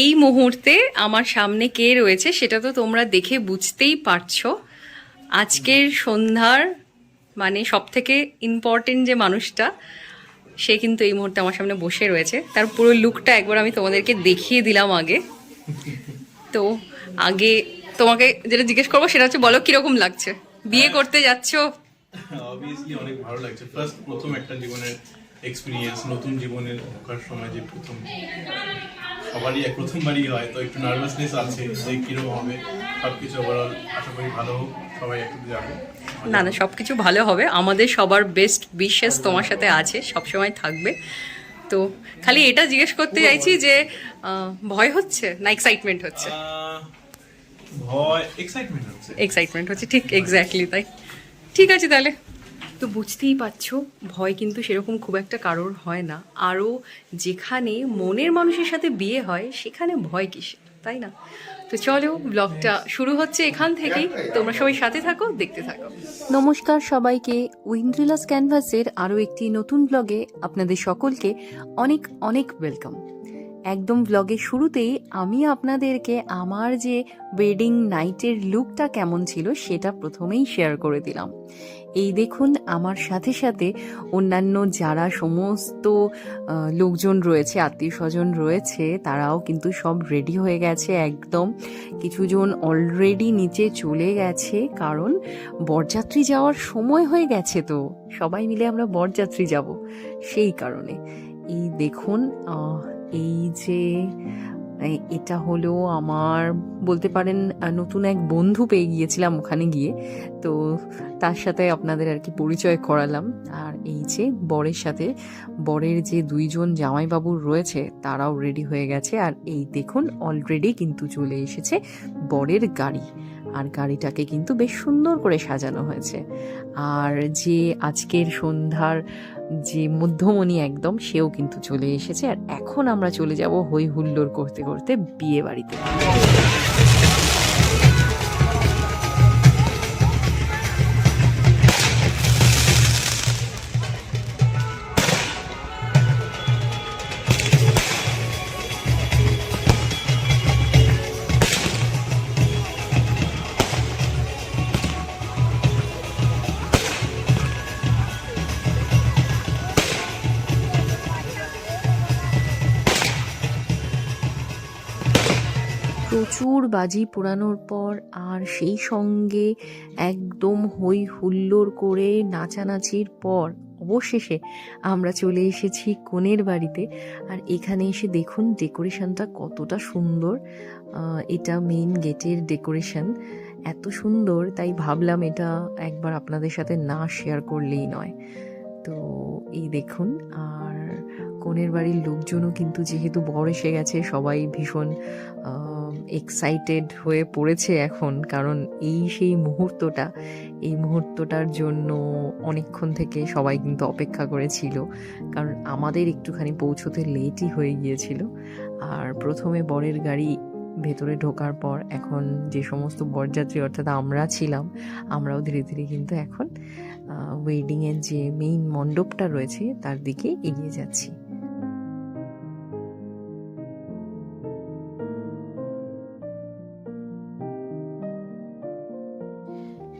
এই মুহূর্তে আমার সামনে কে রয়েছে সেটা তো তোমরা দেখে বুঝতেই পারছ। আজকের সন্ধ্যার মানে সব থেকে ইম্পর্টেন্ট যে মানুষটা, সে কিন্তু এই মুহূর্তে আমার সামনে বসে রয়েছে। তার পুরো লুকটা একবার আমি তোমাদেরকে দেখিয়ে দিলাম আগে। তো আগে তোমাকে যেটা জিজ্ঞেস করব সেটা হচ্ছে, বলো কীরকম লাগছে? বিয়ে করতে যাচ্ছো? অবভিয়াসলি অনেক ভালো লাগছে। ফার্স্ট প্রথম একটা জীবনের এক্সপিরিয়েন্স নতুন জীবনের সময় যে প্রথম। সবারই এক প্রথমবারই হয় তো একটু নার্ভাসনেস আছে যে কীরকম হবে। সবকিছু ওভারঅল আশা করি ভালো হোক সবাই একটু যাবে। না না সব কিছু ভালো হবে। আমাদের সবার বেস্ট বিশ্বাস তোমার সাথে আছে সব সময় থাকবে। তো খালি এটা জিজ্ঞেস করতে চাইছি যে ভয় হচ্ছে না এক্সাইটমেন্ট হচ্ছে? ভয় এক্সাইটমেন্ট হচ্ছে। এক্সাইটমেন্ট হচ্ছে ঠিক এক্স্যাক্টলি তাই। ঠিক আছে তাহলে। তো বুঝতেই পারছ ভয় কিন্তু সেরকম খুব একটা কারোর হয় না। আরও যেখানে মনের মানুষের সাথে বিয়ে হয় সেখানে ভয় কিসে তাই না? তো চলো ব্লগটা শুরু হচ্ছে এখান থেকেই। তোমরা সবাই সাথে থাকো দেখতে থাকো। নমস্কার সবাইকে। উইন্দ্রিলাস ক্যানভাসের আরও একটি নতুন ব্লগে আপনাদের সকলকে অনেক অনেক ওয়েলকাম একদম ব্লগের শুরুতেই আমি আপনাদেরকে আমার যে ওয়েডিং নাইটের লুকটা কেমন ছিল সেটা প্রথমেই শেয়ার করে দিলাম। এই দেখুন, আমার সাথে সাথে অন্যান্য যারা সমস্ত লোকজন রয়েছে আত্মীয় স্বজন রয়েছে, তারাও কিন্তু সব রেডি হয়ে গেছে একদম। কিছুজন অলরেডি নিচে চলে গেছে, কারণ বরযাত্রী যাওয়ার সময় হয়ে গেছে তো। সবাই মিলে আমরা বরযাত্রী যাব, সেই কারণে। এই দেখুন এই যে এটা হলো আমার, বলতে পারেন নতুন এক বন্ধু পেয়ে গিয়েছিলাম ওখানে গিয়ে। তো তার সাথে আপনাদের আর কি পরিচয় করালাম। আর এই যে, বরের সাথে, বরের যে দুইজন জামাইবাবুর রয়েছে, তারাও রেডি হয়ে গেছে। আর এই দেখুন অলরেডি কিন্তু চলে এসেছে বরের গাড়ি। আর গাড়িটাকে কিন্তু বেশ সুন্দর করে সাজানো হয়েছে। আর যে আজকের সন্ধ্যার যে মধ্যমণি একদম, সেও কিন্তু চলে এসেছে। আর এখন আমরা চলে যাব হই হুল্লোড় করতে করতে বিয়ে বাড়িতে। প্রচুর বাজি পোড়ানোর পর আর সেই সঙ্গে একদম হই হুল্লোড় করে নাচানাচির পর অবশেষে আমরা চলে এসেছি কনের বাড়িতে। আর এখানে এসে দেখুন ডেকোরেশনটা কতটা সুন্দর। এটা মেইন গেটের ডেকোরেশন। এত সুন্দর, তাই ভাবলাম এটা একবার আপনাদের সাথে না শেয়ার করলেই নয়। তো এই দেখুন, আর কনের বাড়ির লোকজনও কিন্তু যেহেতু বড় এসে গেছে, সবাই ভীষণ এক্সাইটেড হয়ে পড়েছে এখন, কারণ এই সেই মুহূর্তটা, এই মুহূর্তটার জন্য অনেকক্ষণ থেকে সবাই কিন্তু অপেক্ষা করেছিল। কারণ আমাদের একটুখানি পৌঁছতে লেটই হয়ে গিয়েছিল। আর প্রথমে বরের গাড়ি ভেতরে ঢোকার পর এখন যে সমস্ত বরযাত্রী অর্থাৎ আমরা ছিলাম, আমরাও ধীরে ধীরে কিন্তু এখন ওয়েডিংয়ের যে মেইন মণ্ডপটা রয়েছে, তার দিকে এগিয়ে যাচ্ছি।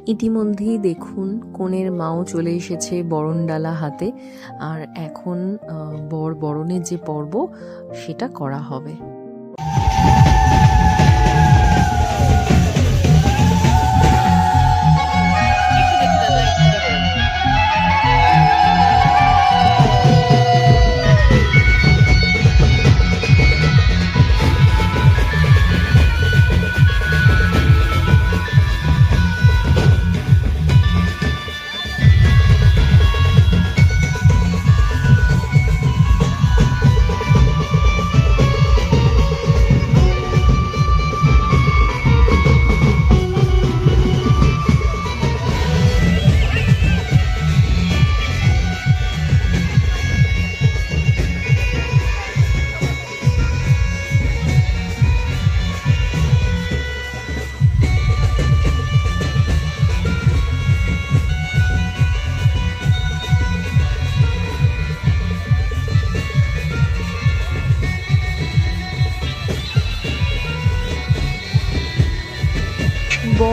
ইতিমধ্যেই দেখুন কনের মাও চলে এসেছে বরণডালা হাতে, আর এখন বর বরণের যে পর্ব, সেটা করা হবে।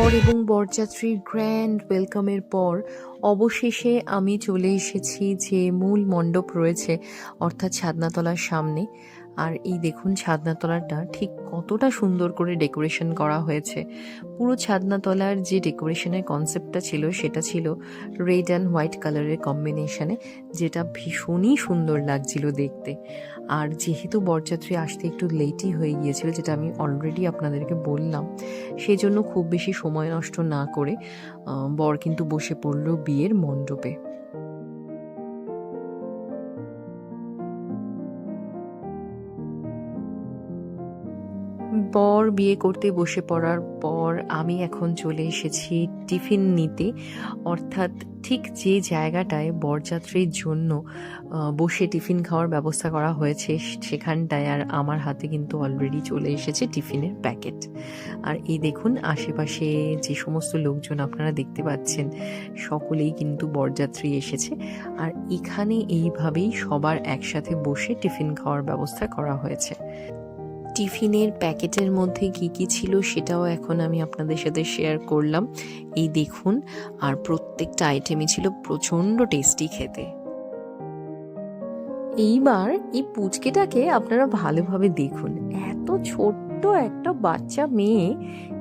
বর এবং বরযাত্রীর গ্র্যান্ড ওয়েলকামের পর অবশেষে আমি চলে এসেছি যে মূল মণ্ডপ রয়েছে, অর্থাৎ ছাদনাতলার সামনে। আর এই দেখুন ছাদনাতলাটা ঠিক কতটা সুন্দর করে ডেকোরেশন করা হয়েছে। পুরো ছাদনাতলার যে ডেকোরেশনের কনসেপ্টটা ছিল, সেটা ছিল রেড অ্যান্ড হোয়াইট কালারের কম্বিনেশনে, যেটা ভীষণই সুন্দর লাগছিল দেখতে। আর যেহেতু বরযাত্রী আসতে একটু লেটই হয়ে গিয়েছিল, যেটা আমি অলরেডি আপনাদেরকে বললাম সেই জন্য খুব বেশি সময় নষ্ট না করে বর কিন্তু বসে পড়ল বিয়ের মণ্ডপে। বর বিয়ে করতে বসে পড়ার পর আমি এখন চলে এসেছি টিফিন নিতে। অর্থাৎ ঠিক যে জায়গাটায় বরযাত্রীর জন্য বসে টিফিন খাওয়ার ব্যবস্থা করা হয়েছে, সেখানটায় আর আমার হাতে কিন্তু অলরেডি চলে এসেছে টিফিনের প্যাকেট। আর এই দেখুন, আশেপাশে যে সমস্ত লোকজন আপনারা দেখতে পাচ্ছেন, সকলেই কিন্তু বরযাত্রী এসেছে। আর এখানে এইভাবেই সবার একসাথে বসে টিফিন খাওয়ার ব্যবস্থা করা হয়েছে। টিফিনের প্যাকেটের মধ্যে কি কি ছিল সেটাও এখন আমি আপনাদের সাথে শেয়ার করলাম। এই দেখুন, আর প্রত্যেকটা আইটেমই ছিল প্রচণ্ড টেস্টি খেতে। এইবার এই পুচকেটাকে আপনারা ভালোভাবে দেখুন। এত ছোট্ট একটা বাচ্চা মেয়ে,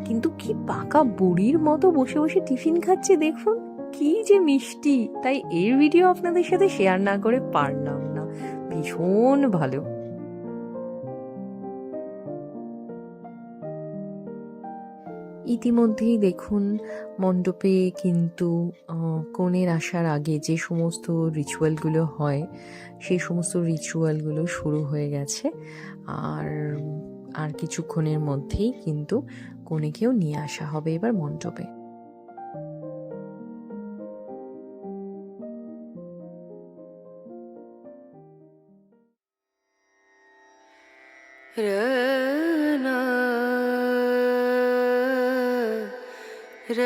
কিন্তু কি পাকা বুড়ির মতো বসে বসে টিফিন খাচ্ছে দেখুন। কি যে মিষ্টি! তাই এর ভিডিও আপনাদের সাথে শেয়ার না করে পারলাম না। ভীষণ ভালো। ইতিমধ্যেই দেখুন মণ্ডপে কিন্তু কনের আসার আগে যে সমস্ত রিচুয়ালগুলো হয় সেই সমস্ত রিচুয়ালগুলো শুরু হয়ে গেছে। আর আর কিছুক্ষণের মধ্যেই কিন্তু কনেকেও নিয়ে আসা হবে এবার মণ্ডপে। Rana, र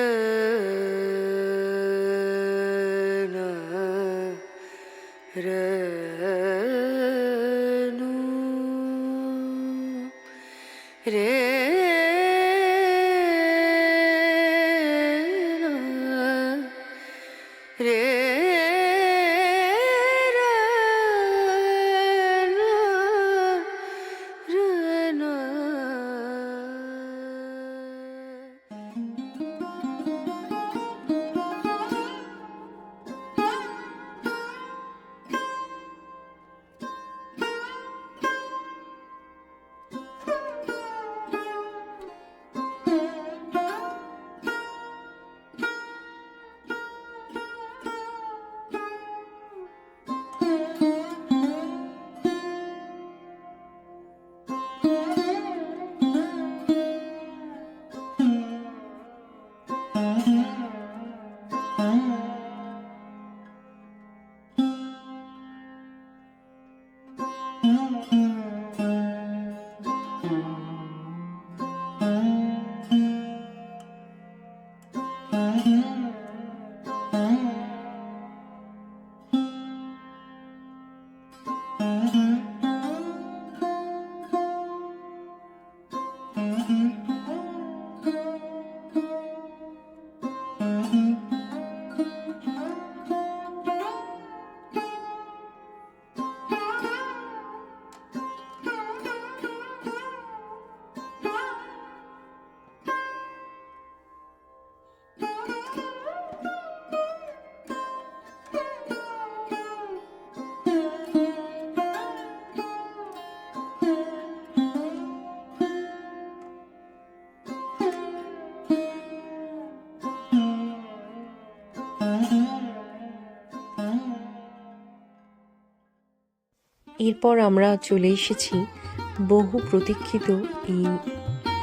এরপর আমরা চলে এসেছি বহু প্রতীক্ষিত এই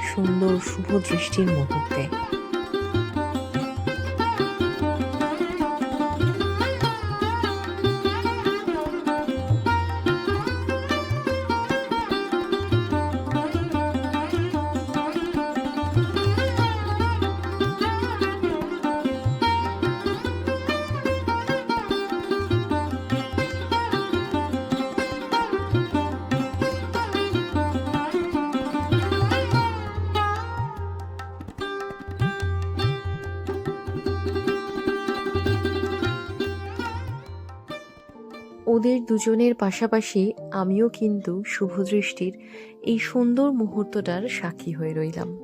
সুন্দর শুভ দৃষ্টির মুহূর্তে। ওদের দুজনের পাশাপাশি আমিও কিন্তু শুভদৃষ্টির এই সুন্দর মুহূর্তটার সাক্ষী হয়ে রইলাম।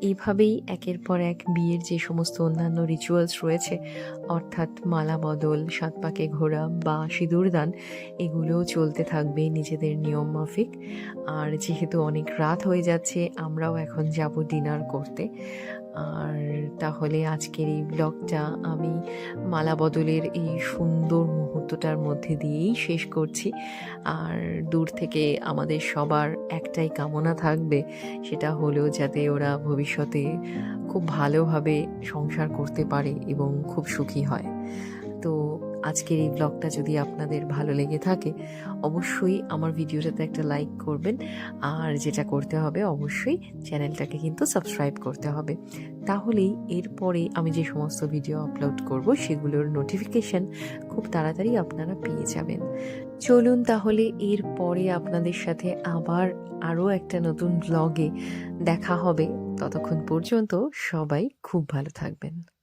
এইভাবেই একের পর এক বিয়ের যে সমস্ত অন্যান্য রিচুয়ালস রয়েছে, অর্থাৎ মালা বদল, সাত পাকে ঘোরা বা সিঁদুরদান এগুলোও চলতে থাকবে নিজেদের নিয়ম মাফিক। আর যেহেতু অনেক রাত হয়ে যাচ্ছে, আমরাও এখন যাব ডিনার করতে। আর তাহলে আজকের এই ব্লগটা আমি মালা বদলের এই সুন্দর মুহূর্তটার মধ্যে দিয়েই শেষ করছি। আর দূর থেকে আমাদের সবার একটাই কামনা থাকবে, সেটা হলেও যাতে ওরা ভবিষ্যতে খুব ভালোভাবে সংসার করতে পারে এবং খুব সুখী হয়। তো আজকের এই ব্লগটা যদি আপনাদের ভালো লেগে থাকে, অবশ্যই আমার ভিডিওটাতে একটা লাইক করবেন। আর যেটা করতে হবে, অবশ্যই চ্যানেলটাকে কিন্তু সাবস্ক্রাইব করতে হবে। তাহলেই এরপরে আমি যে সমস্ত ভিডিও আপলোড করব, সেগুলোর নোটিফিকেশন খুব তাড়াতাড়ি আপনারা পেয়ে যাবেন। চলুন তাহলে এরপরে আপনাদের সাথে আবার আরও একটা নতুন ব্লগে দেখা হবে। ততক্ষণ পর্যন্ত সবাই খুব ভালো থাকবেন।